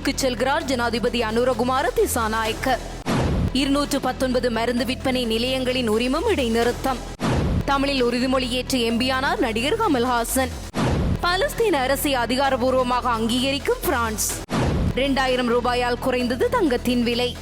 டெல்லிக்கு செல்கிறார் ஜனாதிபதி அனுரகுமார திசாநாயக்க. இருநூற்று பத்தொன்பது மருந்து விற்பனை நிலையங்களின் உரிமம் இடைநிறுத்தம். தமிழில் உறுதிமொழியேற்று எம்பியானார் நடிகர் கமல்ஹாசன். பலஸ்தீன அரசை அதிகாரபூர்வமாக அங்கீகரிக்கும் பிரான்ஸ். இரண்டாயிரம் ரூபாயால் குறைந்தது தங்கத்தின் விலை.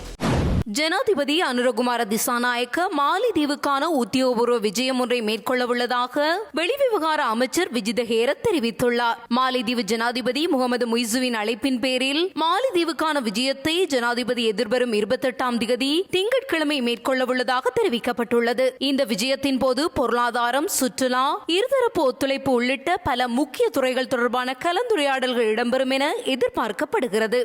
ஜனாதிபதி அனுரகுமார திசாநாயக்க மாலிதீவுக்கான உத்தியோகபூர்வ விஜயம் ஒன்றை மேற்கொள்ள உள்ளதாக வெளிவிவகார அமைச்சர் விஜித ஹேரத் தெரிவித்துள்ளார். மாலிதீவு ஜனாதிபதி முகமது முய்சுவின் அழைப்பின் பேரில் மாலிதீவுக்கான விஜயத்தை ஜனாதிபதி எதிர்வரும் இருபத்தெட்டாம் திகதி திங்கட்கிழமை மேற்கொள்ள உள்ளதாக தெரிவிக்கப்பட்டுள்ளது. இந்த விஜயத்தின் போது பொருளாதாரம் சுற்றுலா இருதரப்பு ஒத்துழைப்பு உள்ளிட்ட பல முக்கிய துறைகள் தொடர்பான கலந்துரையாடல்கள் இடம்பெறும் என எதிர்பார்க்கப்படுகிறது.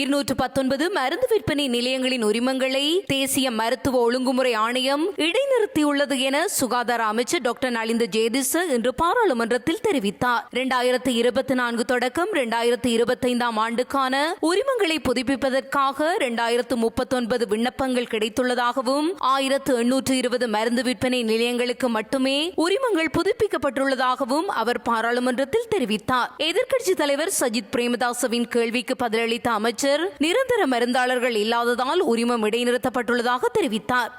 இருநூற்று பத்தொன்பது மருந்து விற்பனை நிலையங்களின் உரிமங்களை தேசிய மருத்துவ ஒழுங்குமுறை ஆணையம் இடைநிறுத்தியுள்ளது என சுகாதார அமைச்சர் டாக்டர் நலிந்த ஜேதிச இன்று பாராளுமன்றத்தில் தெரிவித்தார். இரண்டாயிரத்தி இருபத்தி நான்கு தொடக்கம் இரண்டாயிரத்தி இருபத்தைந்தாம் ஆண்டுக்கான உரிமங்களை புதுப்பிப்பதற்காக இரண்டாயிரத்து முப்பத்தொன்பது விண்ணப்பங்கள் கிடைத்துள்ளதாகவும் ஆயிரத்து எண்ணூற்று இருபது மருந்து விற்பனை நிலையங்களுக்கு மட்டுமே உரிமங்கள் புதுப்பிக்கப்பட்டுள்ளதாகவும் அவர் பாராளுமன்றத்தில் தெரிவித்தார். எதிர்க்கட்சித் தலைவர் சஜித் பிரேமதாசவின் கேள்விக்கு பதிலளித்த அமைச்சர் நிரந்தர மருந்தாளர்கள் இல்லாததால் உரிமம் இடைநிறுத்தப்பட்டுள்ளதாக தெரிவித்தார்.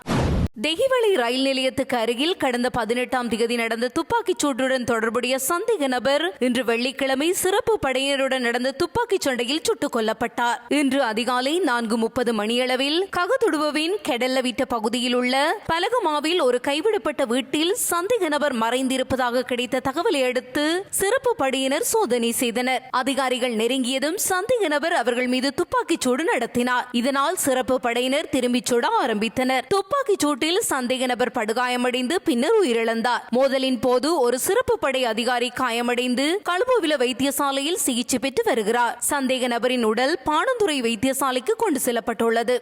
தெஹிவளி ரயில் நிலையத்துக்கு அருகில் கடந்த பதினெட்டாம் திகதி நடந்த துப்பாக்கிச் சூட்டுடன் தொடர்புடைய சந்தேக நபர் இன்று வெள்ளிக்கிழமை சிறப்பு படையினருடன் நடந்த துப்பாக்கிச் சண்டையில் சுட்டுக் கொல்லப்பட்டார். இன்று அதிகாலை நான்கு முப்பது மணியளவில் ககதுடுவின் கெடல்லவிட்ட பகுதியில் உள்ள பலகமாவில் ஒரு கைவிடப்பட்ட வீட்டில் சந்தேக நபர் மறைந்திருப்பதாக கிடைத்த தகவலை அடுத்து சிறப்பு படையினர் சோதனை செய்தனர். அதிகாரிகள் நெருங்கியதும் சந்தேக நபர் அவர்கள் மீது துப்பாக்கிச் சூடு நடத்தினார். இதனால் சிறப்பு படையினர் திரும்பிச் சுட ஆரம்பித்தனர். துப்பாக்கிச் சூட்டில் சந்தேக நபர் படுகாயமடைந்து பின்னர் உயிரிழந்தார். மோதலின் போது ஒரு சிறப்பு படை அதிகாரி காயமடைந்து கழுபுவில வைத்தியசாலையில் சிகிச்சை பெற்று வருகிறார். சந்தேக நபரின் உடல் பாணந்துறை வைத்தியசாலைக்கு கொண்டு செல்லப்பட்டுள்ளது.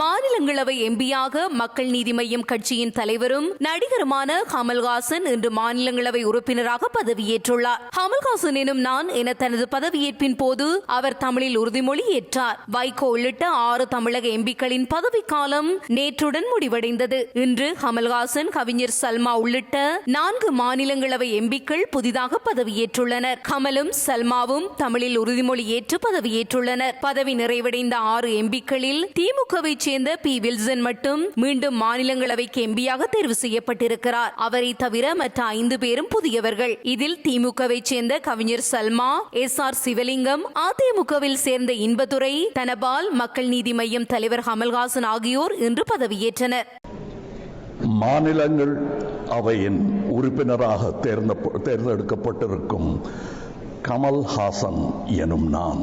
மாநிலங்களவை எம்பியாக மக்கள் நீதி மய்யம் கட்சியின் தலைவரும் நடிகருமான கமல்ஹாசன் இன்று மாநிலங்களவை உறுப்பினராக பதவியேற்றுள்ளார். கமல்ஹாசன் எனும் நான் என தனது பதவியேற்பின் போது அவர் தமிழில் உறுதிமொழி ஏற்றார். வைகோ உள்ளிட்ட ஆறு தமிழக எம்பிக்களின் பதவிக்காலம் நேற்றுடன் முடிவடைந்தது. இன்று கமல்ஹாசன் கவிஞர் சல்மா உள்ளிட்ட நான்கு மாநிலங்களவை எம்பிக்கள் புதிதாக பதவியேற்றுள்ளனர். கமலும் சல்மாவும் தமிழில் உறுதிமொழி ஏற்று பதவியேற்றுள்ளனர். பதவி நிறைவடைந்த ஆறு எம்பிக்களில் திமுகவை சேர்ந்த பி. வில்சன் மட்டும் மீண்டும் மாநிலங்களவைக்கு எம்பியாக தேர்வு செய்யப்பட்டிருக்கிறார். அவரை தவிர மற்ற ஐந்து பேரும் புதியவர்கள். இதில் திமுகவை சேர்ந்த கவிஞர் சல்மா எஸ். ஆர். சிவலிங்கம் அதிமுகவில் சேர்ந்த இன்பதுரை தனபால் மக்கள் நீதி மையம் தலைவர் கமல்ஹாசன் ஆகியோர் இன்று பதவியேற்றனர். மாநிலங்கள் அவையின் உறுப்பினராக தேர்ந்த தேர்ந்தெடுக்கப்பட்டிருக்கும் கமல்ஹாசன் எனும் நான்.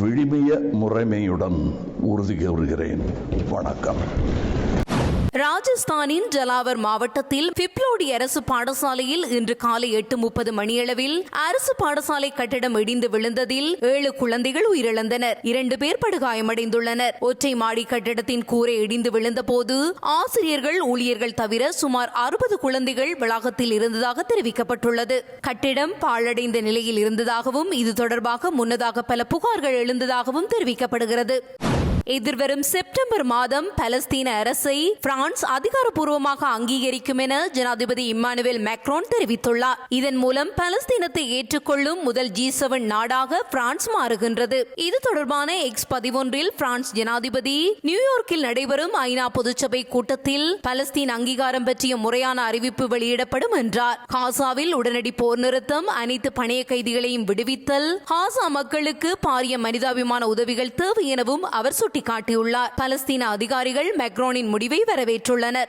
விழுமிய முறைமையுடன் உறுதி கூறுகிறேன் வணக்கம். ராஜஸ்தானின் ஜலாவர் மாவட்டத்தில் பிப்லோடி அரசு பாடசாலையில் இன்று காலை எட்டு முப்பது மணியளவில் அரசு பாடசாலை கட்டிடம் இடிந்து விழுந்ததில் ஏழு குழந்தைகள் உயிரிழந்தனர். இரண்டு பேர் படுகாயமடைந்துள்ளனர். ஒற்றை மாடி கட்டிடத்தின் கூரை இடிந்து விழுந்தபோது ஆசிரியர்கள் ஊழியர்கள் தவிர சுமார் அறுபது குழந்தைகள் வளாகத்தில் இருந்ததாக தெரிவிக்கப்பட்டுள்ளது. கட்டிடம் பாழடைந்த நிலையில் இருந்ததாகவும் இது தொடர்பாக முன்னதாக பல புகார்கள் எழுந்ததாகவும் தெரிவிக்கப்படுகிறது. எதிர்வரும் செப்டம்பர் மாதம் பலஸ்தீன அரசை பிரான்ஸ் அதிகாரப்பூர்வமாக அங்கீகரிக்கும் என ஜனாதிபதி இம்மானுவேல் மேக்ரோன் தெரிவித்துள்ளார். இதன் மூலம் பலஸ்தீனத்தை ஏற்றுக்கொள்ளும் முதல் ஜி செவன் நாடாக பிரான்ஸ் மாறுகின்றது. இது தொடர்பான எக்ஸ் பதிவொன்றில் பிரான்ஸ் ஜனாதிபதி நியூயார்க்கில் நடைபெறும் ஐநா பொதுச்சபை கூட்டத்தில் பலஸ்தீன் அங்கீகாரம் பற்றிய முறையான அறிவிப்பு வெளியிடப்படும் என்றார். காசாவில் உடனடி போர் நிறுத்தம் அனைத்து பணைய கைதிகளையும் விடுவித்தல் காசா மக்களுக்கு பாரிய மனிதாபிமான உதவிகள் தேவை எனவும் அவர் சுட்டிக்காட்டியுள்ளார். பலஸ்தீன அதிகாரிகள் மெக்ரோனின் முடிவை வரவேற்றுள்ளனர்.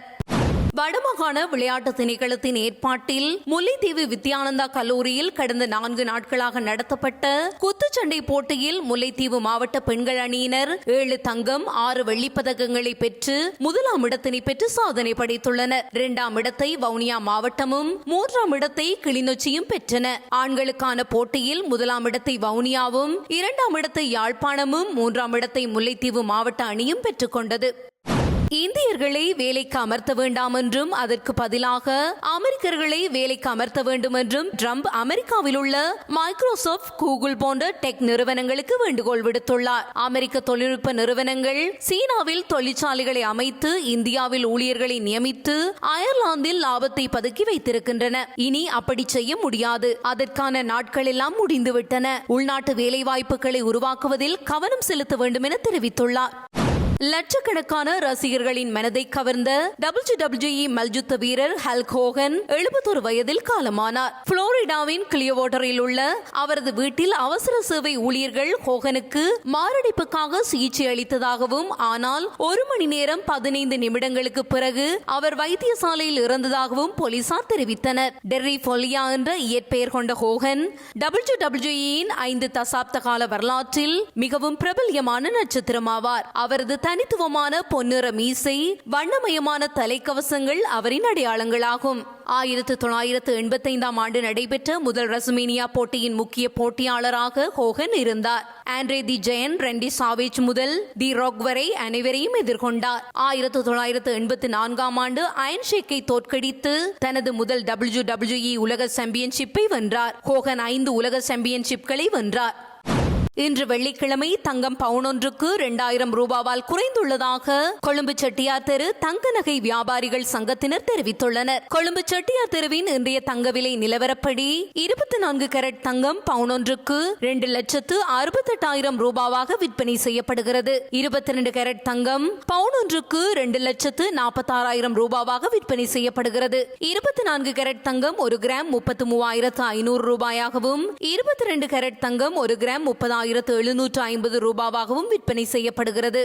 வடமாகாண விளையாட்டு திணைக்களத்தின் ஏற்பாட்டில் முல்லைத்தீவு வித்யானந்தா கல்லூரியில் கடந்த நான்கு நாட்களாக நடத்தப்பட்ட குத்துச்சண்டை போட்டியில் முல்லைத்தீவு மாவட்ட பெண்கள் அணியினர் ஏழு தங்கம் ஆறு வெள்ளிப்பதக்கங்களை பெற்று முதலாம் இடத்தினை பெற்று சாதனை படைத்துள்ளனர். இரண்டாம் இடத்தை வவுனியா மாவட்டமும் மூன்றாம் இடத்தை கிளிநொச்சியும் பெற்றன. ஆண்களுக்கான போட்டியில் முதலாம் இடத்தை வவுனியாவும் இரண்டாம் இடத்தை யாழ்ப்பாணமும் மூன்றாம் இடத்தை முல்லைத்தீவு மாவட்ட அணியும் பெற்றுக்கொண்டது இந்தியர்களை வேலைக்கு அமர்த்த வேண்டாம் என்றும் அதற்கு பதிலாக அமெரிக்கர்களை வேலைக்கு அமர்த்த வேண்டும் என்றும் ட்ரம்ப் அமெரிக்காவில் உள்ள மைக்ரோசாப்ட் கூகுள் போன்ற டெக் நிறுவனங்களுக்கு வேண்டுகோள் விடுத்துள்ளார். அமெரிக்க தொழில்நுட்ப நிறுவனங்கள் சீனாவில் தொழிற்சாலைகளை அமைத்து இந்தியாவில் ஊழியர்களை நியமித்து அயர்லாந்தில் லாபத்தை பதுக்கி வைத்திருக்கின்றன. இனி அப்படி செய்ய முடியாது. அதற்கான நாட்கள் எல்லாம் முடிந்துவிட்டன. உள்நாட்டு வேலைவாய்ப்புகளை உருவாக்குவதில் கவனம் செலுத்த வேண்டும் என தெரிவித்துள்ளார். லட்சக்கணக்கான ரசிகர்களின் மனதை கவர்ந்த டபிள்யூ டபிள்யூஇ மல்யுத்த வீரர் ஹல்க் ஹோகன் எழுபத்தொரு வயதில் காலமானார். புளோரிடாவின் கிளியோவாட்டரில் உள்ள அவரது வீட்டில் அவசர சேவை ஊழியர்கள் ஹோகனுக்கு மாரடைப்புக்காக சிகிச்சை அளித்ததாகவும் ஆனால் ஒரு மணி நேரம் பதினைந்து நிமிடங்களுக்கு பிறகு அவர் வைத்தியசாலையில் இறந்ததாகவும் போலீசார் தெரிவித்தனர். டெர்ரி பொலியா என்ற இயற்பெயர் கொண்ட ஹோகன் டபிள்யூ டபிள்யூஇன் ஐந்து தசாப்த கால வரலாற்றில் மிகவும் பிரபல்யமான நட்சத்திரமாவார். அவரது தனித்துவமான பொன்னிற மீசை வண்ணமயமான தலைக்கவசங்கள் அவரின் அடையாளங்களாகும். ஆயிரத்து தொள்ளாயிரத்து எண்பத்தைந்தாம் ஆண்டு நடைபெற்ற முதல் ரசுமேனியா போட்டியின் முக்கிய போட்டியாளராக ஹோகன் இருந்தார். Andre the Giant Randy Savage முதல் தி ராக் வரை அனைவரையும் எதிர்கொண்டார். ஆயிரத்து தொள்ளாயிரத்து எண்பத்தி நான்காம் ஆண்டு அயன் ஷேக்கை தோற்கடித்து தனது முதல் டபிள்யூ டபிள்யூஇ உலக சாம்பியன்ஷிப்பை வென்றார். ஹோகன் ஐந்து உலக சாம்பியன்ஷிப்களை வென்றார். இன்று வெள்ளிக்கிழமை தங்கம் பவுனொன்றுக்கு இரண்டாயிரம் ரூபாவால் குறைந்துள்ளதாக கொழும்பு செட்டியார் தெரு தங்க நகை வியாபாரிகள் சங்கத்தினர் தெரிவித்துள்ளனர். கொழும்பு செட்டியார் தெருவின் இன்றைய தங்க விலை நிலவரப்படி இருபத்தி நான்கு கேரட் தங்கம் பவுனொன்றுக்கு இரண்டு லட்சத்து அறுபத்தெட்டாயிரம் ரூபாவாக விற்பனை செய்யப்படுகிறது. இருபத்தி ரெண்டு கேரட் தங்கம் பவுனொன்றுக்கு இரண்டு லட்சத்து நாற்பத்தாறாயிரம் ரூபாவாக விற்பனை செய்யப்படுகிறது. இருபத்தி நான்கு கேரட் தங்கம் ஒரு கிராம் முப்பத்து மூவாயிரத்து ஐநூறு ரூபாயாகவும் இருபத்தி ரெண்டு கேரட் தங்கம் ஒரு கிராம் ஆயிரத்து எழுநூற்று ஐம்பது ரூபாவாகவும் விற்பனை செய்யப்படுகிறது.